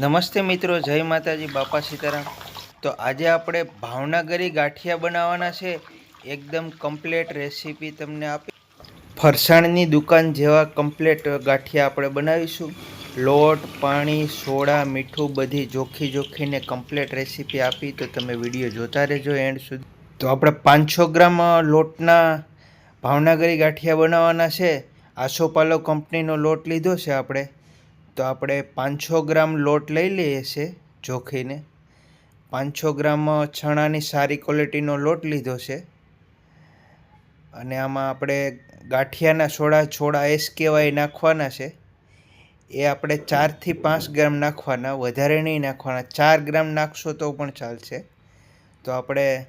નમસ્તે મિત્રો, જય માતાજી, બાપા સીતારામ. તો આજે આપણે ભાવનગરી ગાંઠિયા બનાવવાના છે. એકદમ કમ્પ્લેટ રેસીપી તમને આપી. ફરસાણની દુકાન જેવા કમ્પ્લેટ ગાંઠિયા આપણે બનાવીશું. લોટ, પાણી, સોડા, મીઠું બધી જોખી જોખીને કમ્પ્લેટ રેસીપી આપી તો તમે વીડિયો જોતા રહેજો એન્ડ સુધી. તો આપણે પાંચસો ગ્રામ લોટના ભાવનગરી ગાંઠિયા બનાવવાના છે. આસોપાલો કંપનીનો લોટ લીધો છે આપણે. તો આપણે પાંચસો ગ્રામ લોટ લઈ લઈએ છીએ જોખીને પાંચસો ગ્રામ છણાની સારી ક્વોલિટીનો લોટ લીધો છે. અને આમાં આપણે ગાંઠિયાના સોડા, છોડા એસ કહેવાય નાખવાના છે. એ આપણે ચારથી પાંચ ગ્રામ નાખવાના, વધારે નહીં નાખવાના. ચાર ગ્રામ નાખશો તો પણ ચાલશે. તો આપણે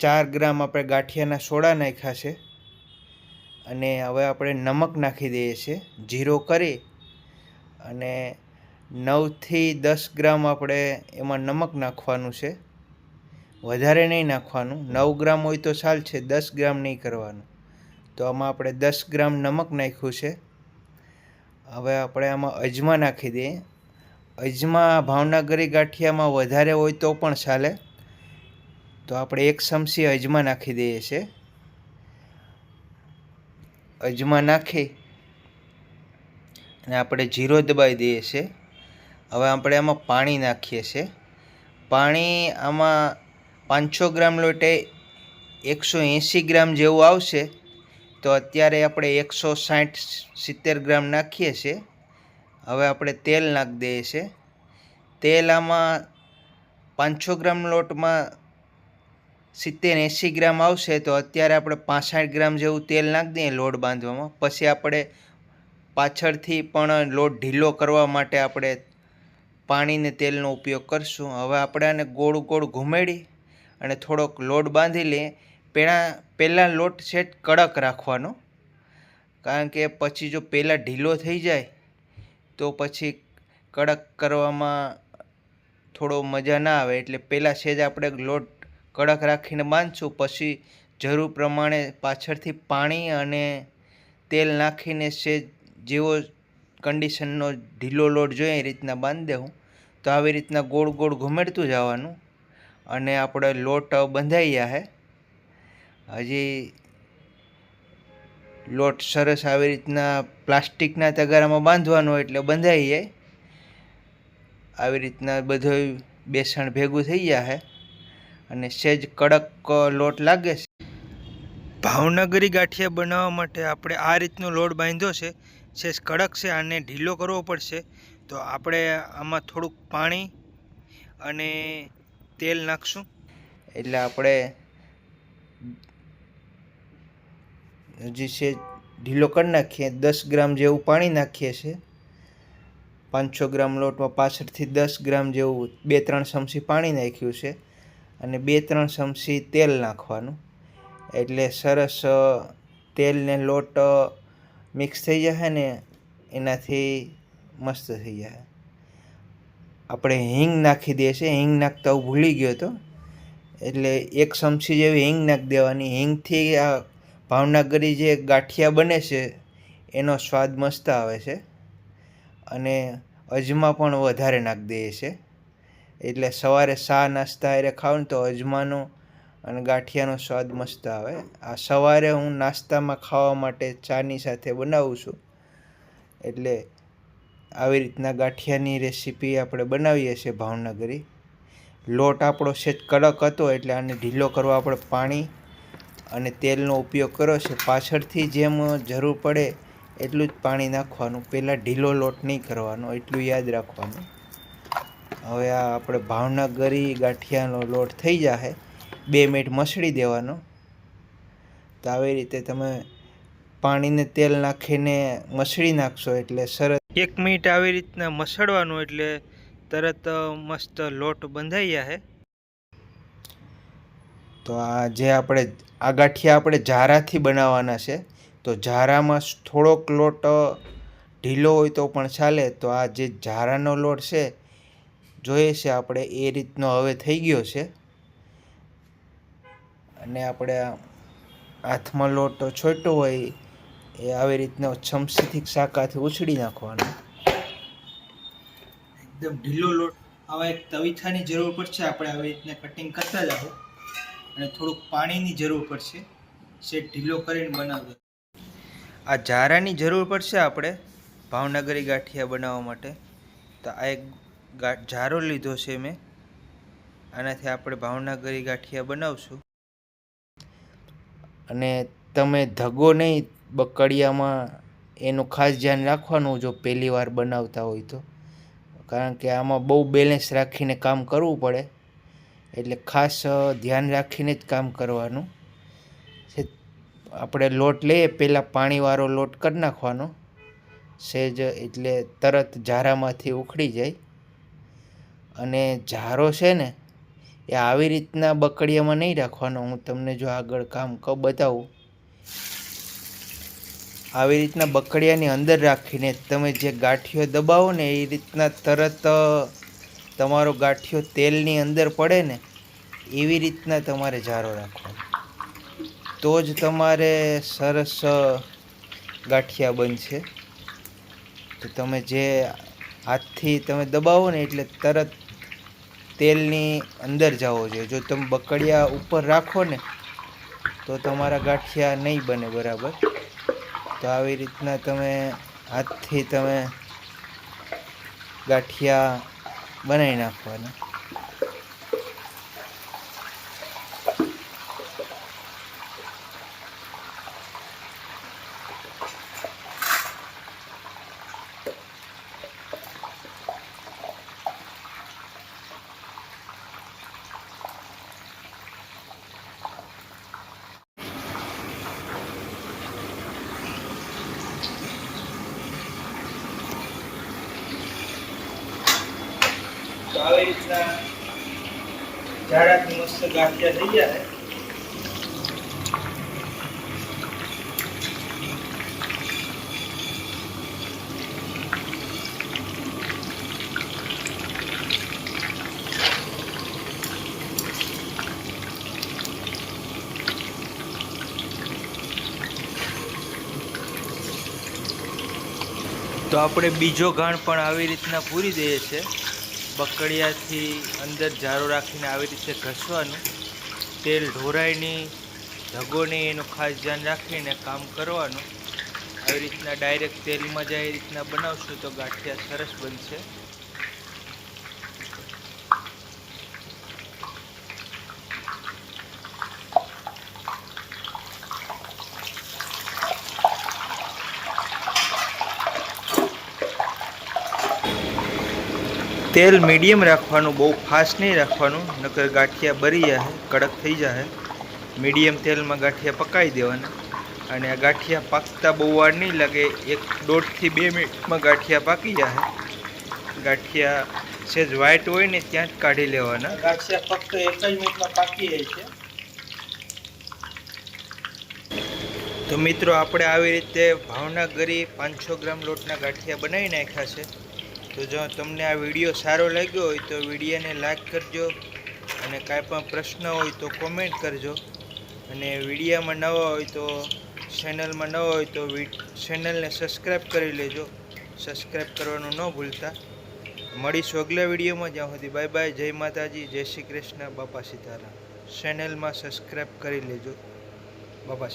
ચાર ગ્રામ આપણે ગાંઠિયાના સોડા નાખ્યા છે. અને હવે આપણે નમક નાખી દઈએ છીએ. જીરો કરી અને નવથી દસ ગ્રામ આપણે એમાં નમક નાખવાનું છે. વધારે નહીં નાખવાનું. નવ ગ્રામ હોય તો ચાલશે, દસ ગ્રામ નહીં કરવાનું. તો આમાં આપણે દસ ગ્રામ નમક નાખ્યું છે. હવે આપણે આમાં અજમા નાખી દઈએ. અજમા ભાવનગરી ગાંઠિયામાં વધારે હોય તો પણ ચાલે. તો આપણે એક ચમચી અજમા નાખી દઈએ છીએ. અજમા નાખી અને આપણે જીરો દબાવી દઈએ છીએ. હવે આપણે આમાં પાણી નાખીએ છીએ. પાણી આમાં પાંચસો ગ્રામ લોટે એકસો એંસી ગ્રામ જેવું આવશે. તો અત્યારે આપણે એકસો સાઠ સિત્તેર ગ્રામ નાખીએ છીએ. હવે આપણે તેલ નાખી દઈએ છીએ. તેલ આમાં પાંચસો ગ્રામ લોટમાં સિત્તેર એંસી ગ્રામ આવશે. તો અત્યારે આપણે પાસઠ ગ્રામ જેવું તેલ નાખી દઈએ લોટ બાંધવામાં. પછી આપણે પાછળથી પણ લોટ ઢીલો કરવા માટે આપણે પાણીને તેલનો ઉપયોગ કરશું. હવે આપણે આને ગોળ ગોળ ઘુમેડી અને થોડોક લોટ બાંધી લઈએ. પહેલાં પહેલાં લોટ છે કડક રાખવાનો. કારણ કે પછી જો પહેલાં ઢીલો થઈ જાય, તો પછી કડક કરવામાં થોડો મજા ના આવે. એટલે પહેલાં છે જ આપણે લોટ કડક રાખીને બાંધશું. પછી જરૂર પ્રમાણે પાછળથી પાણી અને તેલ નાખીને સેજ જેવો કન્ડિશનનો ઢીલો લોટ જોઈએ એ રીતના બાંધી દેવું. તો આવી રીતના ગોળ ગોળ ઘુમેડતું જવાનું અને આપણે લોટ બંધાઈ જાય હજી લોટ સરસ આવી રીતના પ્લાસ્ટિકના તગારામાં બાંધવાનો એટલે બંધાઈ જાય. આવી રીતના બધો બેસણ ભેગું થઈ જાય અને સેજ કડક લોટ લાગે છે. ભાવનગરી ગાંઠિયા બનાવવા માટે આપણે આ રીતનો લોટ બાંધ્યો છે. સેજ કડક છે આને ઢીલો કરવો પડશે, તો આપણે આમાં થોડુંક પાણી અને તેલ નાખશું. એટલે આપણે હજી છે ઢીલો કરી નાખીએ. દસ ગ્રામ જેવું પાણી નાખીએ છીએ પાંચસો ગ્રામ લોટમાં પાછળથી દસ ગ્રામ જેવું બે ત્રણ ચમચી પાણી નાખ્યું છે અને બે ત્રણ ચમચી તેલ નાખવાનું. એટલે સરસ તેલને લોટ મિક્સ થઈ જશે ને એનાથી મસ્ત થઈ જાય આપણે હિંગ નાખી દઈએ છીએ. હિંગ નાખતા હું ભૂલી ગયો હતો. એટલે એક ચમચી જેવી હિંગ નાખી દેવાની. હિંગથી આ ભાવનગરી જે ગાંઠિયા બને છે, એનો સ્વાદ મસ્ત આવે છે. અને અજમા પણ વધારે નાખી દઈએ છીએ. એટલે સવારે શા નાસ્તા હારે ખાવ ને તો અજમાનો અને ગાંઠિયાનો સ્વાદ મસ્ત આવે. આ સવારે હું નાસ્તામાં ખાવા માટે ચાની સાથે બનાવું છું. એટલે આવી રીતના ગાંઠિયાની રેસીપી આપણે બનાવીએ છીએ ભાવનગરી. લોટ આપણો સેજ કડક હતો એટલે આને ઢીલો કરવા આપણે પાણી અને તેલનો ઉપયોગ કર્યો છે. પાછળથી જેમ જરૂર પડે એટલું જ પાણી નાખવાનું. પહેલાં ઢીલો લોટ નહીં કરવાનો, એટલું યાદ રાખવાનું. હવે આ આપણે ભાવનગરી ગાંઠિયાનો લોટ થઈ જશે બે મિનિટ મસળી દેવાનો. તો આવી રીતે તમે પાણીને તેલ નાખીને મસળી નાખશો એટલે સરસ. એક મિનિટ આવી રીતના મસળવાનું એટલે તરત મસ્ત લોટ બંધાઈ જશે તો આ જે આપણે આ ગાંઠિયા આપણે ઝારાથી બનાવવાના છે, તો ઝારામાં થોડોક લોટ ઢીલો હોય તો પણ ચાલે. તો આ જે ઝારાનો લોટ છે, જોઈએ છે આપણે એ રીતનો હવે થઈ ગયો છે. અને આપણે હાથમાં લોટ છોટો હોય એ આવી રીતના ચમચીથી શાકાથી ઉછળી નાખવાનો. એકદમ ઢીલો લોટ. આવા એક તવીથાની જરૂર પડશે. આપણે આવી રીતના કટિંગ કરતા જાઓ. અને થોડુંક પાણીની જરૂર પડશે. સેટ ઢીલો કરીને બનાવજો. આ જારાની જરૂર પડશે આપણે ભાવનગરી ગાંઠિયા બનાવવા માટે. તો આ એક જારો લીધો છે મેં. આનાથી આપણે ભાવનગરી ગાંઠિયા બનાવશું. અને તમે ધગો નહીં બકડિયામાં, એનું ખાસ ધ્યાન રાખવાનું જો પહેલી વાર બનાવતા હોય તો. કારણ કે આમાં બહુ બેલેન્સ રાખીને કામ કરવું પડે. એટલે ખાસ ધ્યાન રાખીને જ કામ કરવાનું. આપણે લોટ લઈએ, પહેલાં પાણીવાળો લોટ કરી નાખવાનો. સહેજ એટલે તરત ઝારામાંથી ઉખડી જાય. અને ઝારો છે ને એ આવી રીતના બકડિયામાં નહીં રાખવાનો. હું તમને જો આગળ કામ ક બતાવું. આવી રીતના બકડિયાની અંદર રાખીને તમે જે ગાંઠિયો દબાવો ને એ રીતના તરત તમારો ગાંઠિયો તેલની અંદર પડે ને એવી રીતના તમારે જારો રાખવાનો. તો જ તમારે સરસ ગાંઠિયા બનશે. તો તમે જે હાથથી તમે દબાવો ને એટલે તરત તેલની અંદર જવો જોઈએ જો તમે બકડિયા ઉપર રાખો ને, તો તમારા ગાંઠિયા નહીં બને બરાબર. તો આવી રીતના તમે હાથથી તમે ગાંઠિયા બનાવી નાખવાના. તો આવી રીતના જાડાથી મસ્ત ગાંઠિયા થઈ જાય તો આપણે બીજો ઘાણ પણ આવી રીતના પૂરી દઈએ છીએ. બકડિયાથી અંદર જારો રાખીને આવી રીતે ઘસવાનું. તેલ ઢોરાય નહીં એનું ખાસ ધ્યાન રાખીને કામ કરવાનું. આવી રીતના ડાયરેક્ટ તેલમાં જાય એ રીતના બનાવશું તો ગાંઠિયા સરસ બનશે. તેલ મીડિયમ રાખવાનું, બહુ ફાસ્ટ નહીં રાખવાનું, નકર ગાંઠિયા બરી જાય કડક થઈ જાય મીડિયમ તેલમાં ગાંઠિયા પકાવી દેવાના અને આ ગાંઠિયા પાકતા બહુ વાર નહીં લાગે, એક દોઢથી બે મિનિટમાં ગાંઠિયા પાકી જાય ગાંઠિયા સેજ વ્હાઈટ હોય ને ત્યાં જ કાઢી લેવાના. ગાંઠિયા ફક્ત એક જ મિનિટમાં પાકી જાય છે. તો મિત્રો, આપણે આવી રીતે ભાવનગરી પાંચસો ગ્રામ લોટના ગાંઠિયા બનાવી નાખ્યા છે. તો જો તમને આ વીડિયો સારો લાગ્યો હોય તો વિડીયોને લાઈક કરજો અને કાંઈ પણ પ્રશ્ન હોય તો કોમેન્ટ કરજો. અને વિડીયામાં નવા હોય તો ચેનલમાં નવા હોય તો ચેનલને સબસ્ક્રાઈબ કરી લેજો. સબસ્ક્રાઈબ કરવાનું ન ભૂલતા. મળીશું અગલા વિડીયોમાં. જ્યાં સુધી બાય બાય જય માતાજી, જય શ્રી કૃષ્ણ, બાપા સીતારામ. ચેનલમાં સબસ્ક્રાઈબ કરી લેજો. બાપા